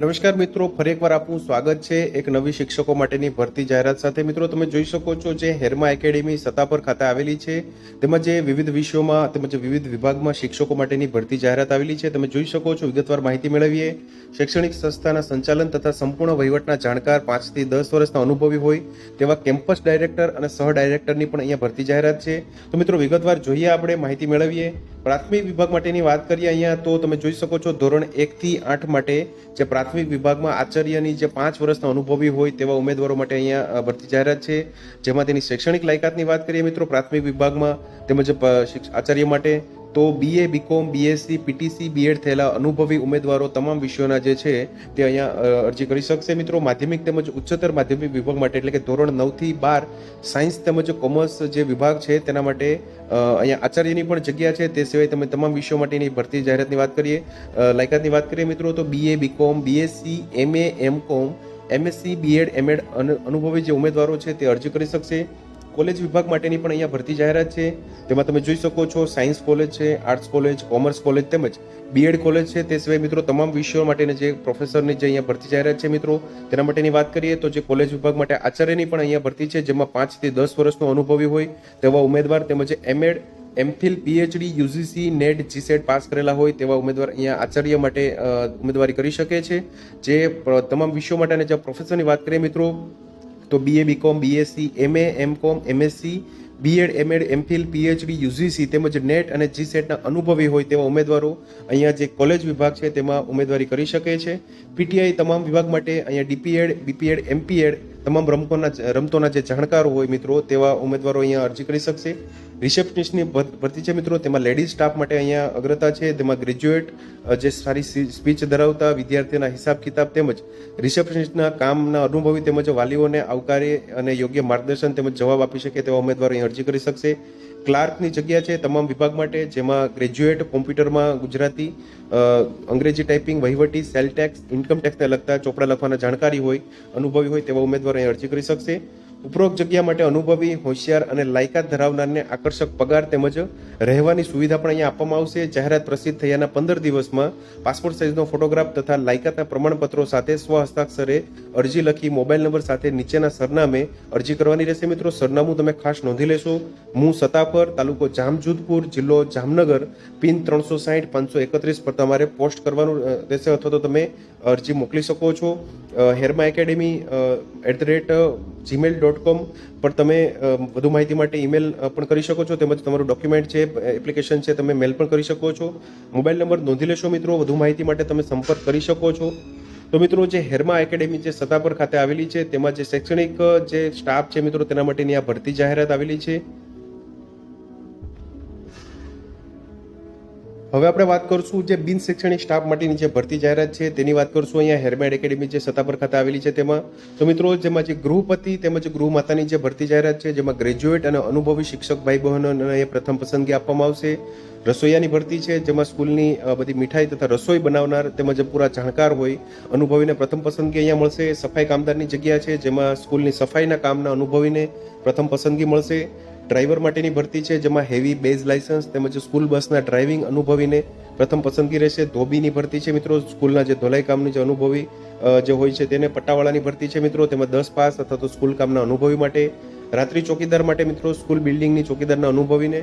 નમસ્કાર મિત્રો, ફરી એકવાર આપનું સ્વાગત છે એક નવી શિક્ષકો માટેની ભરતી જાહેરાત સાથે. મિત્રો, તમે જોઈ શકો છો જે હેરમા એકેડેમી સત્તાપર ખાતે આવેલી છે, તેમજ જે વિવિધ વિષયોમાં, તેમજ વિવિધ વિભાગમાં શિક્ષકો માટેની ભરતી જાહેરાત આવેલી છે. તમે જોઈ શકો છો, વિગતવાર માહિતી મેળવીએ. શૈક્ષણિક સંસ્થાના સંચાલન તથા સંપૂર્ણ વહીવટના જાણકાર પાંચથી દસ વર્ષના અનુભવી હોય, તેવા કેમ્પસ ડાયરેક્ટર અને સહ ડાયરેક્ટરની પણ અહીંયા ભરતી જાહેરાત છે. તો મિત્રો, વિગતવાર જોઈએ આપણે, માહિતી મેળવીએ. પ્રાથમિક વિભાગ માટેની વાત કરીએ અહીંયા, તો તમે જોઈ શકો છો ધોરણ એકથી આઠ માટે જે પ્રાથમિક વિભાગમાં આચાર્યની જે પાંચ વર્ષના અનુભવી હોય તેવા ઉમેદવારો માટે અહીંયા ભરતી જાહેરાત છે. જેમાં તેની શૈક્ષણિક લાયકાતની વાત કરીએ મિત્રો, પ્રાથમિક વિભાગમાં તેમજ આચાર્ય માટે તો BA BCom BSc PTC BEd થયેલા અનુભવી ઉમેદવારો તમામ વિષયોના જે છે તે અહીંયા અરજી કરી શકશે. મિત્રો, માધ્યમિક તેમજ ઉચ્ચતર માધ્યમિક વિભાગ માટે એટલે કે ધોરણ નવથી બાર સાયન્સ તેમજ કોમર્સ જે વિભાગ છે તેના માટે અહીંયા આચાર્યની પણ જગ્યા છે. તે સિવાય તમે તમામ વિષયો માટેની ભરતી જાહેરાતની વાત કરીએ લાયકાતની વાત કરીએ મિત્રો, તો BA BCom BSc MA MCom MSc BEd MEd અનુભવી જે ઉમેદવારો છે તે અરજી કરી શકશે. કોલેજ વિભાગ માટેની પણ અહીંયા ભરતી જાહેરાત છે. તેમાં તમે જોઈ શકો છો સાયન્સ કોલેજ છે, આર્ટ્સ કોલેજ, કોમર્સ કોલેજ તેમજ બીએડ કોલેજ છે. તે સિવાય મિત્રો તમામ વિષયો માટેની જે પ્રોફેસરની જે અહીંયા ભરતી જાહેરાત છે મિત્રો, તેના માટેની વાત કરીએ તો જે કોલેજ વિભાગ માટે આચાર્યની પણ અહીંયા ભરતી છે, જેમાં પાંચથી દસ વર્ષનો અનુભવી હોય તેવા ઉમેદવાર તેમજ MEd MPhil PhD UGC NET GSET pass કરેલા હોય તેવા ઉમેદવાર અહીંયા આચાર્ય માટે ઉમેદવારી કરી શકે છે. જે તમામ વિષયો માટે જે પ્રોફેસરની વાત કરીએ મિત્રો તો BA BCom BSc MA MCom MSc BEd MEd MPhil PhD UGC તેમજ નેટ અને જીસેટના અનુભવી હોય તેવા ઉમેદવારો અહીંયા જે કોલેજ વિભાગ છે તેમાં ઉમેદવારી કરી શકે છે. પીટીઆઈ તમામ વિભાગ માટે અહીંયા ડીપીએડ બીપીએડ એમપીએડ તમામ રમતોના રમતોના જે જાણકારો હોય મિત્રો, તેવા ઉમેદવારો અહીંયા અરજી કરી શકશે. રિસેપ્શનિસ્ટની ભરતી છે મિત્રો, તેમાં લેડીઝ સ્ટાફ માટે અહીંયા અગ્રતા છે, તેમાં ગ્રેજ્યુએટ જે સારી સ્પીચ ધરાવતા વિદ્યાર્થીઓના હિસાબ કિતાબ તેમજ રિસેપ્શનિસ્ટના કામના અનુભવી તેમજ વાલીઓને આવકારે અને યોગ્ય માર્ગદર્શન તેમજ જવાબ આપી શકે તેવા ઉમેદવારો અહીં અરજી કરી શકશે. ક્લાર્કની જગ્યા છે તમામ વિભાગ માટે, જેમાં ગ્રેજ્યુએટ કોમ્પ્યુટરમાં ગુજરાતી અંગ્રેજી ટાઈપિંગ, વહીવટી, સેલ ટેક્સ, ઇન્કમ ટેક્સને લગતા ચોપડા લખવાના જાણકારી હોય, અનુભવી હોય તેવા ઉમેદવાર અહીં અરજી કરી શકશે. ઉપરોક્ત જગ્યા માટે અનુભવી, હોશિયાર અને લાયકાત ધરાવનારને આકર્ષક પગાર તેમજ રહેવાની સુવિધા પણ અહીંયા આપવામાં આવશે. જાહેરાત પ્રસિદ્ધ થયાના પંદર દિવસમાં પાસપોર્ટ સાઇઝનો ફોટોગ્રાફ તથા લાયકાતના પ્રમાણપત્રો સાથે સ્વ હસ્તાક્ષરે અરજી લખી મોબાઈલ નંબર સાથે નીચેના સરનામે અરજી કરવાની રહેશે. મિત્રો, સરનામું તમે ખાસ નોંધી લેશો. હું સતાફર તાલુકો જામજોધપુર, જિલ્લો જામનગર, પિન ત્રણસો સાહીઠ, પાંચસો એકત્રીસ પર તમારે પોસ્ટ કરવાનું રહેશે અથવા તો તમે અરજી મોકલી શકો છો. હેરમા academy at the rate Gmail dot com પર તમે વધુ માહિતી માટે ઈમેલ પણ કરી શકો છો. તેમજ તમારું ડોક્યુમેન્ટ છે એપ્લિકેશન છે, તમે મેલ પણ કરી શકો છો. મોબાઈલ નંબર નોંધી લેશો મિત્રો. વધુ માહિતી માટે તમે સંપર્ક કરી શકો છો. તો મિત્રો, જે હેરમા એકેડેમી જે સતાપર ખાતે આવેલી છે, તેમાં જે શૈક્ષણિક જે સ્ટાફ છે મિત્રો, તેના માટેની આ ભરતી જાહેરાત આવેલી છે. હવે આપણે વાત કરશું જે બિન શૈક્ષણિક સ્ટાફ માટેની જે ભરતી જાહેરાત છે, તેની વાત કરશું અહીંયા હેરમેડ એકેડેમી જે સત્તાપર ખાતે આવેલી છે તેમાં. તો મિત્રો, જેમાં જે ગૃહપતિ તેમજ ગૃહમાતાની જે ભરતી જાહેરાત છે, જેમાં ગ્રેજ્યુએટ અને અનુભવી શિક્ષક ભાઈ બહેનોને પ્રથમ પસંદગી આપવામાં આવશે. રસોઈયાની ભરતી છે, જેમાં સ્કૂલની બધી મીઠાઈ તથા રસોઈ બનાવનાર તેમજ પૂરા જાણકાર હોય, અનુભવીને પ્રથમ પસંદગી અહીંયા મળશે. સફાઈ કામદારની જગ્યા છે, જેમાં સ્કૂલની સફાઈના કામના અનુભવીને પ્રથમ પસંદગી મળશે. ડ્રાઈવર માટેની ભરતી છે, જેમાં હેવી બેઝ લાઇસન્સ તેમજ સ્કૂલ બસના ડ્રાઇવિંગ અનુભવીને પ્રથમ પસંદગી રહેશે. ધોબીની ભરતી છે મિત્રો, સ્કૂલના જે ધોલાઈ કામની જે અનુભવી જે હોય છે તેને પટ્ટાવાળાની ભરતી છે મિત્રો, તેમાં દસ પાસ અથવા તો સ્કૂલ કામના અનુભવી માટે, રાત્રિ ચોકીદાર માટે મિત્રો, સ્કૂલ બિલ્ડિંગની ચોકીદારના અનુભવીને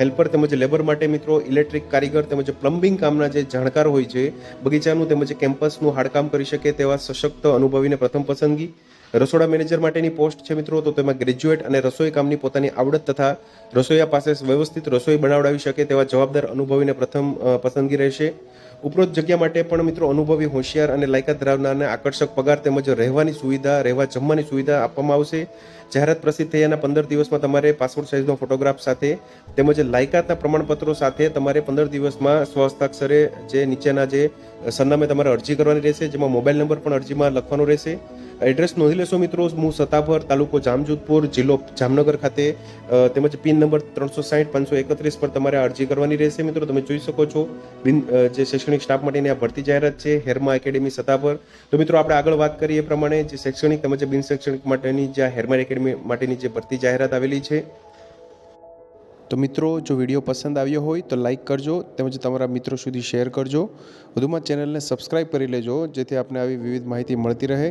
હેલ્પર તેમજ લેબર માટે મિત્રો, ઇલેક્ટ્રિક કારીગર તેમજ પ્લમ્બિંગ કામના જે જાણકાર હોય છે, બગીચાનું તેમજ કેમ્પસનું હાડકામ કરી શકે તેવા સશક્ત અનુભવીને પ્રથમ પસંદગી. રસોડા મેનેજર માટેની પોસ્ટ છે મિત્રો, તો તેમાં ગ્રેજ્યુએટ અને રસોઈ કામની પોતાની આવડત તથા રસોઈયા પાસે વ્યવસ્થિત રસોઈ બનાવડાવી શકે તેવા જવાબદાર અનુભવીને પ્રથમ પસંદગી રહેશે. ઉપરોક્ત જગ્યા માટે પણ મિત્રો અનુભવી, હોશિયાર અને લાયકાત ધરાવનારને આકર્ષક પગાર તેમજ રહેવાની સુવિધા, રહેવા જમવાની સુવિધા આપવામાં આવશે. જાહેરાત પ્રસિદ્ધ થયાના પંદર દિવસમાં તમારે પાસપોર્ટ સાઇઝનો ફોટોગ્રાફ સાથે તેમજ લાયકાતના પ્રમાણપત્રો સાથે તમારે પંદર દિવસમાં સ્વહસ્તાક્ષરે જે નીચેના જે સરનામે તમારે અરજી કરવાની રહેશે, જેમાં મોબાઈલ નંબર પણ અરજીમાં લખવાનો રહેશે. એડ્રેસ નોંધી લેશો મિત્રો. હું સતાભર તાલુકો જામજોધપુર જિલ્લો જામનગર ખાતે તેમજ પિન નંબર ત્રણસો સાહીઠ, પાંચસો એકત્રીસ પર તમારે અરજી કરવાની રહેશે મિત્રો. તમે જોઈ શકો છો, બિન જે શૈક્ષણિક સ્ટાફ માટેની આ ભરતી જાહેરાત છે, હેરમા એકેડેમી સતાભર તો મિત્રો, આપણે આગળ વાત કરીએ એ પ્રમાણે, જે શૈક્ષણિક તેમજ બિન શૈક્ષણિક માટેની જે હેરમા એકેડેમી માટેની જે ભરતી જાહેરાત આવેલી છે. તો મિત્રો, જો વીડિયો પસંદ આવ્યો હોય તો લાઈક કરજો, તેમજ તમારા મિત્રો સુધી શેર કરજો. વધુમાં ચેનલને સબસ્ક્રાઈબ કરી લેજો, જેથી આપને આવી વિવિધ માહિતી મળતી રહે.